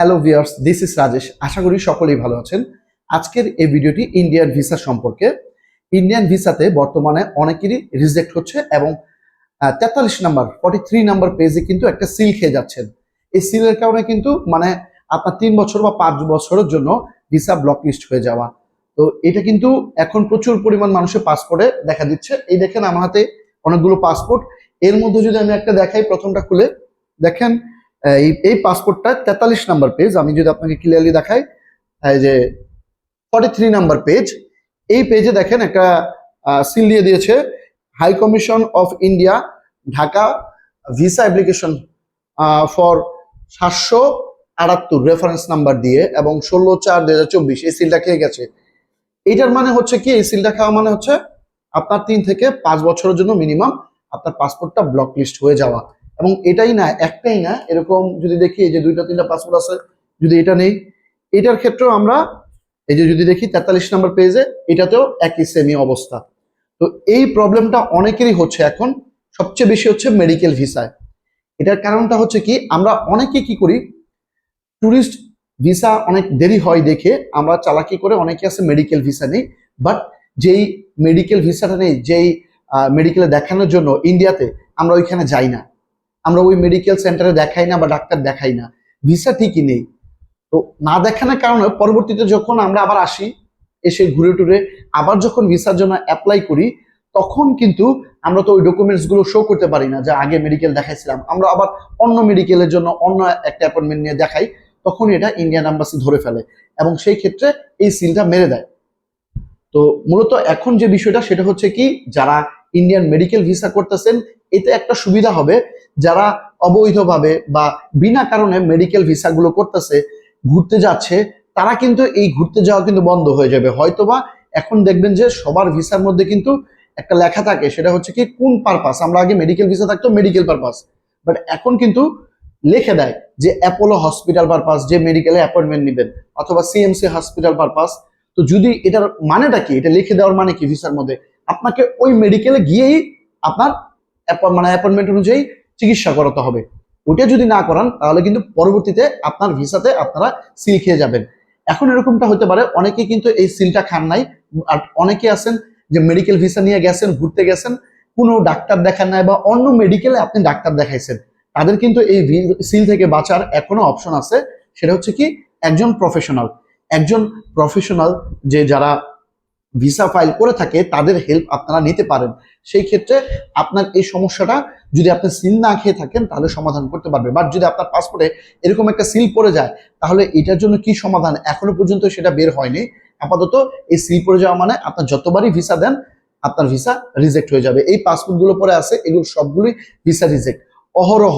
Hello viewers this is Rajesh আশা করি সকলেই ভালো আছেন। আজকের এই ভিডিওটি ইন্ডিয়ান ভিসা সম্পর্কে। ইন্ডিয়ান ভিসাতে বর্তমানে অনেকেরই রিজেক্ট হচ্ছে এবং তেতাল্লিশ নাম্বার ফর্টি থ্রি নাম্বার পেজে কিন্তু একটা সিল খেয়ে যাচ্ছেন। এই সিলের কারণে কিন্তু মানে আপনার তিন বছর বা পাঁচ বছরের জন্য ভিসা ব্লক লিস্ট হয়ে যাওয়া। তো এটা কিন্তু এখন প্রচুর পরিমাণ মানুষের পাসপোর্টে দেখা দিচ্ছে। এই দেখেন আমার হাতে অনেকগুলো পাসপোর্ট এর মধ্যে যদি আমি একটা দেখাই প্রথমটা খুলে, দেখেন এই এই পাসপোর্টটা তেতাল্লিশ নাম্বার পেজ আমি যদি আপনাকে ক্লিয়ারলি দেখাই যে ফর্টি থ্রি নাম্বার পেজ এই পেজে দেখেন একটা সিল দিয়ে দিয়েছে high commission of India Dhaka visa application for সাতশো আটাত্তর রেফারেন্স নাম্বার দিয়ে এবং ষোলো চার দু হাজার চব্বিশ, এই সিলটা খেয়ে গেছে। এইটার মানে হচ্ছে কি? এই সিলটা খাওয়া মানে হচ্ছে আপনার তিন থেকে পাঁচ বছরের জন্য মিনিমাম আপনার পাসপোর্টটা ব্লক লিস্ট হয়ে যাওয়া। এবং এটাই না, একটাই না, এরকম যদি দেখি এই যে দুইটা, তিনটা পাসপোর্ট আছে, যদি এটা নেই, এটার ক্ষেত্রেও আমরা এই যে যদি দেখি তেতাল্লিশ নাম্বার পেজে এটাতেও একই সেমি অবস্থা। তো এই প্রবলেমটা অনেকেরই হচ্ছে এখন, সবচেয়ে বেশি হচ্ছে মেডিকেল ভিসায় এটার কারণটা হচ্ছে কি, আমরা অনেকে কি করি ট্যুরিস্ট ভিসা অনেক দেরি হয় দেখে, আমরা চালাকি করে অনেকে আছে মেডিকেল ভিসা নেই বাট যেই মেডিকেল ভিসাটা নেই, যেই মেডিকেলে দেখানোর জন্য ইন্ডিয়াতে আমরা ওইখানে যাই না। আমরা ওই মেডিকেল সেন্টারে দেখাই না বা ডাক্তার দেখাই না। ভিসা ঠিকই নেই। তো না দেখানোর কারণে পরবর্তীতে যখন আমরা আবার আসি, এসে ঘুরে টুরে আবার যখন ভিসার জন্য অ্যাপ্লাই করি, তখন কিন্তু আমরা তো ওই ডকুমেন্টসগুলো শো করতে পারি না যে আগে মেডিকেল দেখাইছিলাম। আমরা আবার অন্য মেডিকেলের জন্য অন্য একটা অ্যাপয়েন্টমেন্ট নিয়ে দেখাই তখন এটা ইন্ডিয়ান অ্যাম্বাসি ধরে ফেলে এবং সেই ক্ষেত্রে এই সিলটা মেরে দেয়। তো মূলত এখন যে বিষয়টা, সেটা হচ্ছে কি, যারা ইন্ডিয়ান মেডিকেল ভিসা করতেছেন, এতে একটা সুবিধা হবে যারা অবৈধভাবে বা বিনা কারণে মেডিকেল ভিসাগুলো করতেছে, ঘুরতে যাচ্ছে, তারা কিন্তু এই ঘুরতে যাওয়া কিন্তু বন্ধ হয়ে যাবে। হয়তোবা এখন দেখবেন যে সবার ভিসার মধ্যে কিন্তু একটা লেখা থাকে, সেটা হচ্ছে কি, কোন পারপাস আমরা আগে মেডিকেল ভিসা থাকতো মেডিকেল পারপাস বাট এখন কিন্তু লিখে দেয় যে অ্যাপোলো হসপিটাল পারপাস যে মেডিকেলে অ্যাপয়েন্টমেন্ট নেবেন, অথবা সিএমসি হসপিটাল পারপাস তো যদি এটার মানেটা কি? এটা লিখে দেওয়ার মানে কি ভিসার মধ্যে? আপনাকে ওই মেডিকেলে গিয়েই আপনার মানে অ্যাপয়েন্টমেন্ট অনুযায়ী চিকিৎসা করাতে হবে। ওটা যদি না করান, তাহলে কিন্তু পরবর্তীতে আপনার ভিসাতে আপনারা সিল খেয়ে যাবেন। এখন এরকমটা হতে পারে, অনেকে কিন্তু এই সিলটা খান নাই। আর অনেকে আছেন যে মেডিকেল ভিসা নিয়ে গেছেন, ঘুরতে গেছেন, কোনো ডাক্তার দেখান নাই বা অন্য মেডিকেলে আপনি ডাক্তার দেখাইছেন। তাদের কিন্তু এই সিল থেকে বাঁচার এখনও অপশন আছে। সেটা হচ্ছে কি, একজন প্রফেশনাল একজন প্রফেশনাল যে যারা ভিসা ফাইল করে থাকে, তাদের হেল্প আপনারা নিতে পারেন। সেই ক্ষেত্রে আপনার এই সমস্যাটা যদি আপনি সিল না খেয়ে থাকেন, তাহলে সমাধান করতে পারবে। বাট যদি আপনার পাসপোর্টে এরকম একটা সিল পড়ে যায়, তাহলে এটার জন্য কি সমাধান? এখনও পর্যন্ত সেটা বের হয়নি। আপাতত এই সিল পড়ে যাওয়া মানে আপনার যতবারই ভিসা দেন, আপনার ভিসা রিজেক্ট হয়ে যাবে। এই পাসপোর্টগুলো পরে আছে, এগুলো সবগুলোই ভিসা রিজেক্ট অহরহ,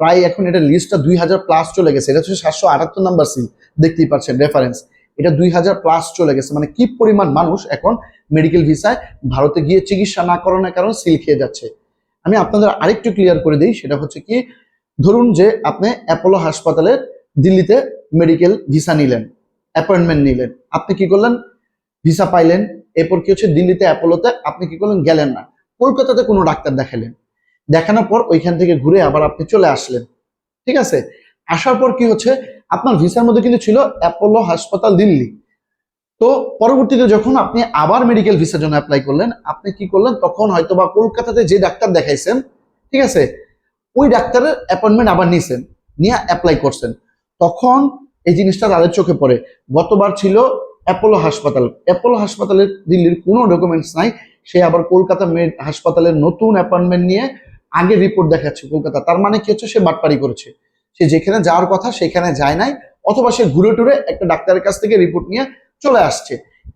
প্রায় এখন এটা লিস্টটা দুই হাজার প্লাস চলে গেছে। এটা হচ্ছে সাতশো আটাত্তর নাম্বার সিল দেখতেই পাচ্ছেন রেফারেন্স এটা দুই হাজার প্লাস চলে গেছে। মানে কি পরিমাণ মানুষ এখন মেডিকেল ভিসায় ভারতে গিয়ে চিকিৎসা না করানোর কারণে সিল খেয়ে যাচ্ছে? আমি আপনাদের আরেকটু ক্লিয়ার করে দিই, সেটা হচ্ছে কি, ধরুন যে আপনি অ্যাপোলো হাসপাতালের দিল্লিতে মেডিকেল ভিসা নিলেন অ্যাপয়েন্টমেন্ট নিলেন, আপনি কি করলেন? ভিসা পাইলেন, এরপর কি হচ্ছে দিল্লিতে অ্যাপোলোতে আপনি কি করলেন? গেলেন না। কলকাতাতে কোনো ডাক্তার দেখালেন। দেখানোর পর ওইখান থেকে ঘুরে আবার আপনি চলে আসলেন। ঠিক আছে? আসার পর কি হচ্ছে? আপনার ভিসার মধ্যে কিন্তু ছিল অ্যাপোলো হাসপাতাল দিল্লি। তো পরবর্তীতে যখন আপনি আবার মেডিকেল ভিসার জন্য অ্যাপ্লাই করলেন, আপনি কি করলেন? তখন হয়তো বা কলকাতাতে যে ডাক্তার দেখাইছেন, ঠিক আছে? ওই ডাক্তারের অ্যাপয়েন্টমেন্ট আবার নিয়েছেন নিয়ে অ্যাপ্লাই করছেন। তখন এই জিনিসটা তাদের চোখে পড়ে। গতবার ছিল অ্যাপোলো হাসপাতাল। অ্যাপোলো হাসপাতালের দিল্লির কোনো ডকুমেন্টস নাই। সে আবার কলকাতা হাসপাতালের নতুন অ্যাপয়েন্টমেন্ট নিয়ে আগে রিপোর্ট দেখাচ্ছে কলকাতা। তার মানে কি হচ্ছে? সে বাটপারি করেছে। সে যেখানে যাওয়ার কথা সেখানে যায় নাই, অথবা সে ঘুরে টুরে একটা ডাক্তারের কাছ থেকে রিপোর্ট নিয়ে চলে আসছে।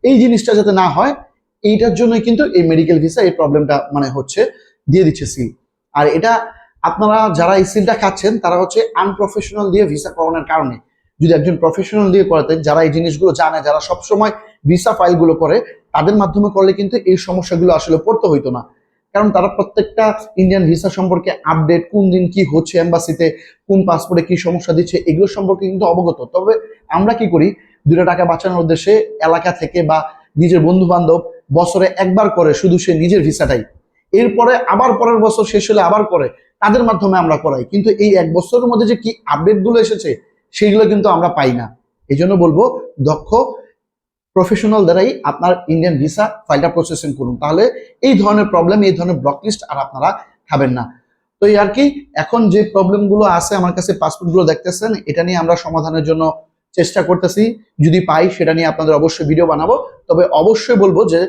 এই জিনিসটা যাতে না হয়, এইটার জন্যই কিন্তু এই মেডিকেল ভিসা এই প্রবলেমটা মানে হচ্ছে দিয়ে দিচ্ছে সিল আর এটা আপনারা যারা এই সিলটা খাচ্ছেন, তারা হচ্ছে আনপ্রফেশনাল দিয়ে ভিসা করানোর কারণে। যদি একজন প্রফেশনাল দিয়ে করাতেন, যারা এই জিনিসগুলো জানে, যারা সবসময় ভিসা ফাইলগুলো করে, তাদের মাধ্যমে করলে কিন্তু এই সমস্যাগুলো আসলে পড়তে হইতো না। কারণ তারা প্রত্যেকটা ইন্ডিয়ান ভিসা সম্পর্কে আপডেট কোন দিন কি হচ্ছে এম্বাসিতে কোন পাসপোর্টে কি সমস্যা দিচ্ছে, এগুলো সম্পর্কে কিন্তু অবগত। তবে আমরা কি করি দুটো টাকা বাঁচানোর উদ্দেশ্যে এলাকা থেকে বা নিজের বন্ধু বান্ধব বছরে একবার করে শুধু সে নিজের ভিসাটাই এরপরে আবার পরের বছর শেষ হলে আবার করে, তাদের মাধ্যমে আমরা করাই। কিন্তু এই এক বছরের মধ্যে যে কি আপডেটগুলো এসেছে, সেইগুলো কিন্তু আমরা পাই না। এই জন্য বলব, দক্ষ প্রফেশনাল দ্বারাই আপনার ইন্ডিয়ান ভিসা ফাইলটা প্রসেসিং করুন। তাহলে এই ধরনের প্রবলেম এই ধরনের ব্লক লিস্ট আর আপনারা খাবেন না। তো এই আর কি, এখন যে প্রবলেমগুলো আছে, আমার কাছে পাসপোর্টগুলো দেখতেছেন, এটা নিয়ে আমরা সমাধানের জন্য চেষ্টা করতেছি। যদি পাই, সেটা নিয়ে আপনাদের অবশ্যই ভিডিও বানাবো। তবে অবশ্যই বলব যে,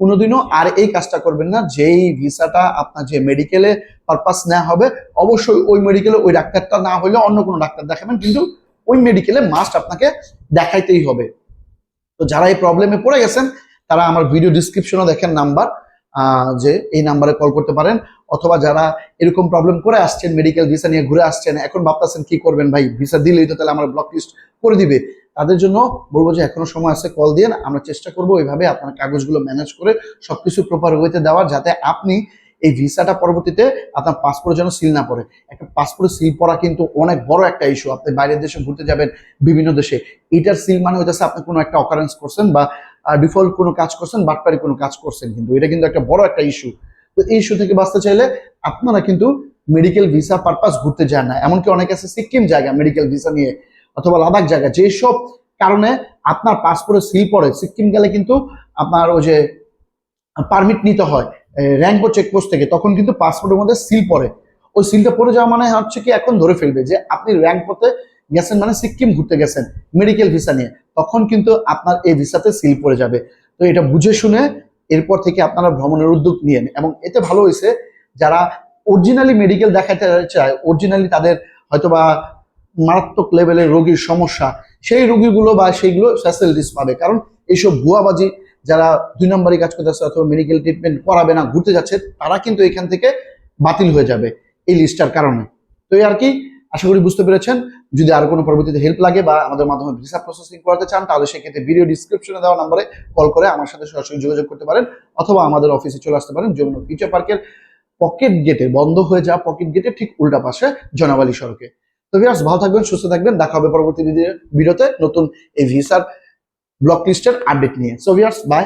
কোনোদিনও আর এই কাজটা করবেন না। যেই ভিসাটা আপনার যে মেডিকেলে পারপাস নেওয়া হবে, অবশ্যই ওই মেডিকেলে ওই ডাক্তারটা না হলে অন্য কোনো ডাক্তার দেখাবেন। কিন্তু ওই মেডিকেলে মাস্ট আপনাকে দেখাইতেই হবে। তো যারা এই প্রবলেমে পড়ে গেছেন, তারা আমার ভিডিও ডিসক্রিপশনে দেখেন নাম্বার যে এই নাম্বারে কল করতে পারেন। অথবা যারা এরকম প্রবলেম করে আসছেন মেডিকেল ভিসা নিয়ে ঘুরে আসছেন, এখন ভাবতেছেন কি করবেন ভাই? ভিসা দিলেই তো তাহলে আমার ব্লক লিস্ট করে দিবে। তাদের জন্য বলব যে এখনও সময় আছে কল দিয়ে আমরা চেষ্টা করব ওইভাবে আপনার কাগজগুলো ম্যানেজ করে সবকিছু প্রপার ওয়েতে দেওয়ার, যাতে আপনি এই ভিসাটা পরবর্তীতে আপনার পাসপোর্টের জন্য সিল না পড়ে। একটা পাসপোর্টে সিল পড়া কিন্তু অনেক বড় একটা ইস্যু আপনি বাইরের দেশে ঘুরতে যাবেন, বিভিন্ন দেশে। এটার সিল মানে হইতেছে আপনি কোনো একটা অকারেন্স করছেন বা ডিফল্ট কোনো কাজ করছেন, বাটপারি কোনো কাজ করছেন কিন্তু। এটা কিন্তু একটা বড় একটা ইস্যু তো এই ইস্যু থেকে বাঁচতে চাইলে আপনারা কিন্তু মেডিকেল ভিসা পারপাস ঘুরতে যান না। এমনকি অনেক আছে সিকিম জায়গা মেডিকেল ভিসা নিয়ে অথবা লাদাখ জায়গা। যেসব কারণে আপনার পাসপোর্টে সিল পড়ে, সিকিম গেলে কিন্তু আপনার ওই যে পারমিট নিতে হয়। র্যাঙ্কো চেকপোস্ট থেকে, তখন কিন্তু পাসপোর্টের মধ্যে সিল পড়ে। ওই সিলটা পড়ে যাওয়া মানে হচ্ছে কি এখন ধরে ফেলবে যে আপনি র্যাঙ্ক পথে গেছেন মানে সিকিম ঘুরতে গেছেন মেডিকেল ভিসা নিয়ে। তখন কিন্তু আপনার এই ভিসাতে সিল পড়ে যাবে। তো এটা বুঝে শুনে এরপর থেকে আপনারা ভ্রমণের উদ্যোগ নিয়েন। এবং এতে ভালো হয়েছে, যারা অরিজিনালি মেডিকেল দেখাতে চায় অরিজিনালি তাদের হয়তোবা মারাত্মক লেভেলের রোগীর সমস্যা, সেই রোগীগুলো বা সেইগুলো ফ্যাসিলিটিস পাবে। কারণ এইসব ভুয়াবাজি যারা দুই নম্বরই কাজ করতেছে অথবা মেডিকেল ট্রিটমেন্ট করাবে না, ঘুরতে যাচ্ছে, তারা কিন্তু এখান থেকে বাতিল হয়ে যাবে এই লিস্টটার কারণে। তো এই আর কি, আশা করি বুঝতে পেরেছেন। যদি আর কোনো পরবর্তীতে হেল্প লাগে বা আমাদের মাধ্যমে ভিসা প্রসেসিং করাতে চান, তাহলে সেক্ষেত্রে ভিডিও ডিসক্রিপশনে দেওয়া নাম্বারে কল করে আমার সাথে সরাসরি যোগাযোগ করতে পারেন, অথবা আমাদের অফিসে চলে আসতে পারেন যমুনা ফিউচার পার্কের পকেট গেটে বন্ধ হয়ে যাওয়া পকেট গেটে ঠিক উল্টা পাশে জনাবালি সড়কে। তো ভিউয়ার্স ভালো থাকবেন, সুস্থ থাকবেন। দেখা হবে পরবর্তী ভিডিওতে নতুন এই ভিসার ব্লক লিস্টের আপডেট নিয়ে। So viewers by